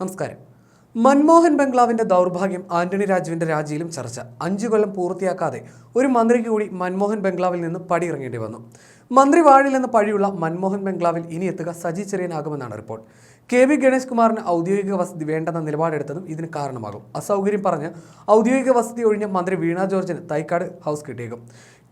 നമസ്കാരം. മൻമോഹൻ ബംഗ്ലാവിന്റെ ദൗർഭാഗ്യം ആന്റണി രാജുവിന്റെ രാജിയിലും ചർച്ച. അഞ്ചു കൊല്ലം പൂർത്തിയാക്കാതെ ഒരു മന്ത്രിക്ക് കൂടി മൻമോഹൻ ബംഗ്ലാവിൽ നിന്ന് പടിയിറങ്ങേണ്ടി വന്നു. മന്ത്രി വാഴിലെന്ന് പഴിയുള്ള മൻമോഹൻ ബംഗ്ലാവിൽ ഇനി എത്തുക സജി ചെറിയനാകുമെന്നാണ് റിപ്പോർട്ട്. കെ വി ഗണേഷ് കുമാറിന് ഔദ്യോഗിക വസതി വേണ്ടെന്ന നിലപാടെടുത്തതും ഇതിന് കാരണമാകും. അസൗകര്യം പറഞ്ഞ് ഔദ്യോഗിക വസതി ഒഴിഞ്ഞ മന്ത്രി വീണ ജോർജിന് തൈക്കാട് ഹൗസ് കിട്ടിയേക്കും.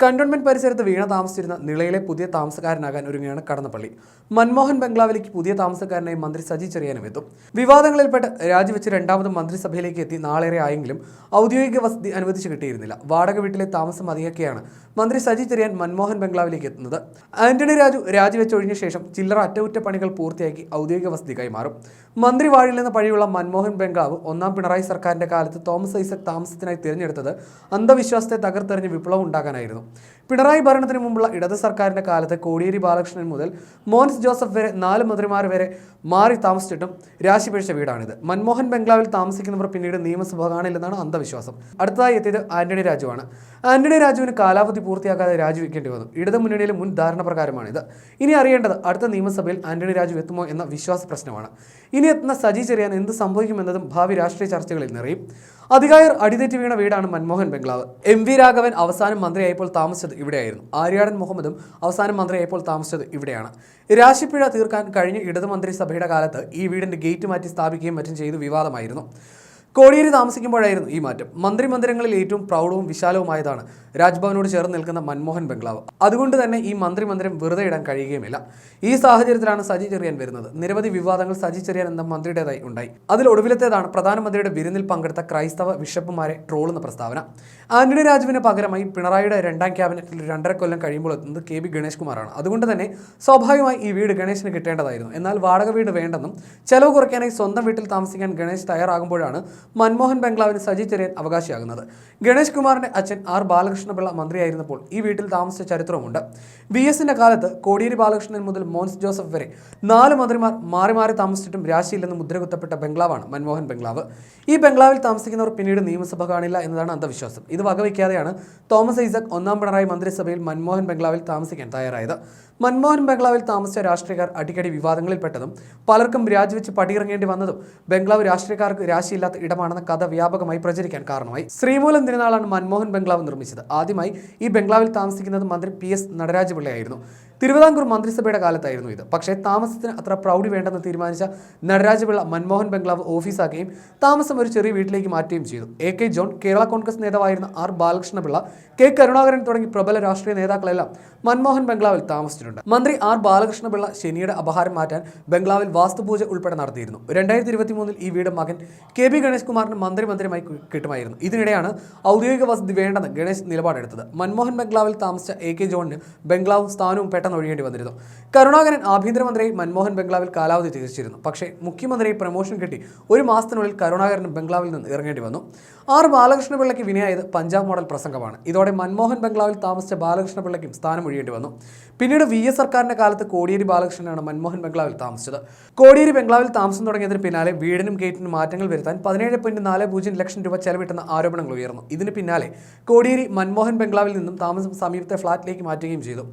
കണ്ടോൺമെന്റ് പരിസരത്ത് വീണ താമസിച്ചിരുന്ന നിളയിലെ പുതിയ താമസക്കാരനാകാൻ ഒരുങ്ങുകയാണ് കടന്നപ്പള്ളി. മൻമോഹൻ ബംഗ്ലാവിലേക്ക് പുതിയ താമസക്കാരനായി മന്ത്രി സജി ചെറിയാനും എത്തും. വിവാദങ്ങളിൽപ്പെട്ട് രാജിവെച്ച് രണ്ടാമത് മന്ത്രിസഭയിലേക്ക് എത്തി നാളേറെ ആയെങ്കിലും ഔദ്യോഗിക വസതി അനുവദിച്ചു കിട്ടിയിരുന്നില്ല. വാടക വീട്ടിലെ താമസം മതിയാക്കിയാണ് മന്ത്രി സജി ചെറിയാൻ മൻമോഹൻ ബംഗ്ലാവിലേക്ക് എത്തുന്നത്. ആന്റണി രാജു രാജിവെച്ചൊഴിഞ്ഞ ശേഷം ചില്ലറ അറ്റകുറ്റപ്പണികൾ പൂർത്തിയാക്കി ഔദ്യോഗിക വസതി കൈമാറും മന്ത്രി വാഴിൽ നിന്ന് പഴിയുള്ള മൻമോഹൻ ബംഗാവ് ഒന്നാം പിണറായി സർക്കാരിന്റെ കാലത്ത് തോമസ് ഐസക് താമസത്തിനായി തിരഞ്ഞെടുത്തത് അന്ധവിശ്വാസത്തെ തകർത്തെറിഞ്ഞ് വിപ്ലവം ഉണ്ടാക്കാനായിരുന്നു. പിണറായി ഭരണത്തിന് മുമ്പുള്ള ഇടത് സർക്കാരിന്റെ കാലത്ത് കോടിയേരി ബാലകൃഷ്ണൻ മുതൽ മോൻസ് ജോസഫ് വരെ നാല് മന്ത്രിമാർ വരെ മാറി താമസിച്ചിട്ടും രാശിപേഴ്ച വീടാണിത്. മൻമോഹൻ ബംഗ്ലാവിൽ താമസിക്കുന്നവർ പിന്നീട് നിയമസഭ കാണില്ലെന്നാണ് അന്ധവിശ്വാസം. അടുത്തതായി എത്തിയത് ആന്റണി രാജുവാണ്. ആന്റണി രാജുവിന് കാലാവധി പൂർത്തിയാക്കാതെ രാജിവെക്കേണ്ടി വന്നു. ഇടതു മുന്നണിയിലെ മുൻ ധാരണ പ്രകാരമാണിത് ഇനി അറിയേണ്ടത് അടുത്ത നിയമസഭയിൽ ആന്റണി രാജു എത്തുമോ എന്ന വിശ്വാസ പ്രശ്നമാണ്. ഇനി എത്തുന്ന സജി ചെറിയാൻ എന്ത് സംഭവിക്കുമെന്നതും ഭാവി രാഷ്ട്രീയ ചർച്ചകളിൽ നിറയും. അധികായർ അടിതെറ്റി വീണ വീടാണ് മൻമോഹൻ ബംഗ്ലാവ്. എം വി രാഘവൻ അവസാനം മന്ത്രിയായപ്പോൾ താമസിച്ചത് ഇവിടെയായിരുന്നു. ആര്യാടൻ മുഹമ്മദും അവസാനം മന്ത്രിയായപ്പോൾ താമസിച്ചത് ഇവിടെയാണ്. രാശിപ്പിഴ തീർക്കാൻ കഴിഞ്ഞ ഇടതുമന്ത്രിസഭയുടെ കാലത്ത് ഈ വീടിന്റെ ഗേറ്റ് മാറ്റി സ്ഥാപിക്കുകയും മറ്റും ചെയ്ത് വിവാദമായിരുന്നു. കോടിയേരി താമസിക്കുമ്പോഴായിരുന്നു ഈ മാറ്റം. മന്ത്രിമന്ദിരങ്ങളിൽ ഏറ്റവും പ്രൗഢവും വിശാലവുമായതാണ് രാജ്ഭവനോട് ചേർന്ന് നിൽക്കുന്ന മൻമോഹൻ ബംഗ്ലാവ്. അതുകൊണ്ട് തന്നെ ഈ മന്ത്രിമന്ദിരം വെറുതെ ഇടാൻ കഴിയുകയുമില്ല. ഈ സാഹചര്യത്തിലാണ് സജി ചെറിയാൻ വരുന്നത്. നിരവധി വിവാദങ്ങൾ സജി ചെറിയാൻ എന്ന മന്ത്രിയുടേതായി ഉണ്ടായി. അതിൽ ഒടുവിലത്തേതാണ് പ്രധാനമന്ത്രിയുടെ വിരുന്നിൽ പങ്കെടുത്ത ക്രൈസ്തവ ബിഷപ്പുമാരെ ട്രോളുന്ന പ്രസ്താവന. ആന്റണി രാജുവിന് പകരമായി പിണറായിയുടെ രണ്ടാം ക്യാബിനറ്റിൽ രണ്ടര കൊല്ലം കഴിയുമ്പോൾ എത്തുന്നത് കെ ബി ഗണേഷ് കുമാറാണ് അതുകൊണ്ട് തന്നെ സ്വാഭാവികമായി ഈ വീട് ഗണേശിന് കിട്ടേണ്ടതായിരുന്നു. എന്നാൽ വാടക വീട് വേണ്ടെന്നും ചെലവ് കുറയ്ക്കാനായി സ്വന്തം വീട്ടിൽ താമസിക്കാൻ ഗണേശ് തയ്യാറാകുമ്പോഴാണ് മൻമോഹൻ ബംഗ്ലാവിന് സജി ചെറിയൻ അവകാശിയാകുന്നത്. ഗണേഷ് കുമാറിന്റെ അച്ഛൻ ആർ ബാലകൃഷ്ണപിള്ള മന്ത്രിയായിരുന്നപ്പോൾ ഈ വീട്ടിൽ താമസിച്ച ചരിത്രമുണ്ട് വി എസിന്റെ കാലത്ത് കോടിയേരി ബാലകൃഷ്ണൻ മുതൽ മോൻസ് ജോസഫ് വരെ നാല് മന്ത്രിമാർ മാറി മാറി താമസിച്ചിട്ടും രാശിയില്ലെന്ന് മുദ്രകുത്തപ്പെട്ട ബംഗ്ലാവാണ് മൻമോഹൻ ബംഗ്ലാവ്. ഈ ബംഗ്ലാവിൽ താമസിക്കുന്നവർ പിന്നീട് നിയമസഭ കാണില്ല എന്നതാണ് അന്ധവിശ്വാസം. ഇത് വകവയ്ക്കാതെയാണ് തോമസ് ഐസക് ഒന്നാം പിണറായി മന്ത്രിസഭയിൽ മൻമോഹൻ ബംഗ്ലാവിൽ താമസിക്കാൻ തയ്യാറായത്. മൻമോഹൻ ബംഗ്ലാവിൽ താമസിച്ച രാഷ്ട്രീയക്കാർ അടിക്കടി വിവാദങ്ങളിൽപ്പെട്ടതും പലർക്കും രാജിവെച്ച് പടിയിറങ്ങേണ്ടി വന്നതും ബംഗ്ലാവ് രാഷ്ട്രീയക്കാർക്ക് രാശിയില്ലാത്ത ഇടമാണെന്ന കഥ വ്യാപകമായി പ്രചരിക്കാൻ കാരണമായി. ശ്രീമൂലം തിരുനാളാണ് മൻമോഹൻ ബംഗ്ലാവ് നിർമ്മിച്ചത്. ആദ്യമായി ഈ ബംഗ്ലാവിൽ താമസിക്കുന്നത് മന്ത്രി പി എസ് നടരാജ് പിള്ളയായിരുന്നു തിരുവിതാംകൂർ മന്ത്രിസഭയുടെ കാലത്തായിരുന്നു ഇത്. പക്ഷേ താമസത്തിന് അത്ര പ്രൗഢി വേണ്ടെന്ന് തീരുമാനിച്ച നടരാജപിള്ള മൻമോഹൻ ബംഗ്ലാവ് ഓഫീസാക്കുകയും താമസം ഒരു ചെറിയ വീട്ടിലേക്ക് മാറ്റുകയും ചെയ്തു. A K John Kerala Congress നേതാവായിരുന്ന ആർ ബാലകൃഷ്ണപിള്ള കെ കരുണാകരൻ തുടങ്ങി പ്രബല രാഷ്ട്രീയ നേതാക്കളെല്ലാം മൻമോഹൻ ബംഗ്ലാവിൽ താമസിച്ചിട്ടുണ്ട്. മന്ത്രി ആർ ബാലകൃഷ്ണപിള്ള ശനിയുടെ അപഹാരം മാറ്റാൻ ബംഗ്ലാവിൽ വാസ്തുപൂജ ഉൾപ്പെടെ നടത്തിയിരുന്നു. രണ്ടായിരത്തി ഇരുപത്തി മൂന്നിൽ ഈ വീട് മകൻ കെ ബി ഗണേഷ് കുമാറിന് മന്ത്രി കിട്ടുമായിരുന്നു. ഇതിനിടെയാണ് ഔദ്യോഗിക വസതി വേണ്ടെന്ന് ഗണേശ് നിലപാടെടുത്തത്. മൻമോഹൻ ബംഗ്ലാവിൽ താമസിച്ച എ കെ ജോണിന് ബംഗ്ലാവും സ്ഥാനവും പെട്ടെന്ന് ഒഴിയേണ്ടി വന്നിരുന്നു. കരുണാകരൻ ആഭ്യന്തരമന്ത്രി മൻമോഹൻ ബംഗ്ലാവിൽ കാലാവധി തീർച്ചിരുന്നു പക്ഷേ മുഖ്യമന്ത്രി പ്രമോഷൻ കിട്ടി ഒരു മാസത്തിനുള്ളിൽ കരുണാകരൻ ബംഗ്ലാവിൽ നിന്ന് ഇറങ്ങേണ്ടി വന്നു. ആർ ബാലകൃഷ്ണപിള്ളയ്ക്ക് വിനയായത് പഞ്ചാബ് മോഡൽ പ്രസംഗമാണ്. ഇതോടെ മൻമോഹൻ ബംഗ്ലാവിൽ താമസിച്ച ബാലകൃഷ്ണപിള്ളയ്ക്കും സ്ഥാനം ഒഴിയേണ്ടി വന്നു. പിന്നീട് വി എസ് സർക്കാരിന്റെ കാലത്ത് കോടിയേരി ബാലകൃഷ്ണനാണ് മൻമോഹൻ ബംഗ്ലാവിൽ താമസിച്ചത്. കോടിയേരി ബംഗ്ലാവിൽ താമസം തുടങ്ങിയതിന് പിന്നാലെ വീടിനും ഗേറ്റിനും മാറ്റങ്ങൾ വരുത്താൻ പതിനേഴ് പോയിന്റ് നാല് പൂജ്യം ലക്ഷം രൂപ ചെലവിട്ടെന്ന ആരോപണങ്ങൾ ഉയർന്നു. ഇതിന് പിന്നാലെ കോടിയേരി മൻമോഹൻ ബംഗ്ലാവിൽ നിന്നും താമസം സമീപത്തെ ഫ്ളാറ്റിലേക്ക് മാറ്റുകയും ചെയ്തു.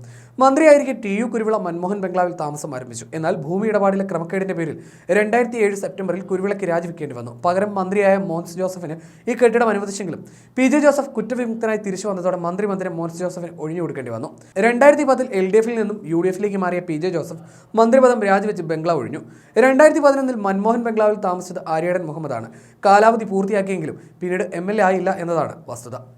മന്ത്രിയായിരിക്കെ ടി യു കുരുവിള മൻമോഹൻ ബംഗ്ലാവിൽ താമസം ആരംഭിച്ചു. എന്നാൽ ഭൂമി ഇടപാടിലെ ക്രമക്കേടിന്റെ പേരിൽ രണ്ടായിരത്തി ഏഴ് സെപ്റ്റംബറിൽ കുരുവിളയ്ക്ക് രാജിവെക്കേണ്ടി വന്നു. പകരം മന്ത്രിയായ മോൻസ് ജോസഫിന് ഈ കെട്ടിടം അനുവദിച്ചെങ്കിലും പി ജെ ജോസഫ് കുറ്റവിമുക്തനായി തിരിച്ചു വന്നതോടെ മന്ത്രി മന്ദിരം മോൻസ് ജോസഫിന് ഒഴിഞ്ഞു കൊടുക്കേണ്ടി വന്നു. രണ്ടായിരത്തി പത്തിൽ എൽ ഡി എഫിൽ നിന്നും യു ഡി എഫിലേക്ക് മാറിയ പി ജെ ജോസഫ് മന്ത്രിപദം രാജിവെച്ച് ബംഗ്ലാവ് ഒഴിഞ്ഞു. രണ്ടായിരത്തി പതിനൊന്നിൽ മൻമോഹൻ ബംഗ്ലാവിൽ താമസിച്ചത് ആര്യാടൻ മുഹമ്മദാണ്. കാലാവധി പൂർത്തിയാക്കിയെങ്കിലും പിന്നീട് എം എൽ എ ആയില്ല എന്നതാണ് വസ്തുത.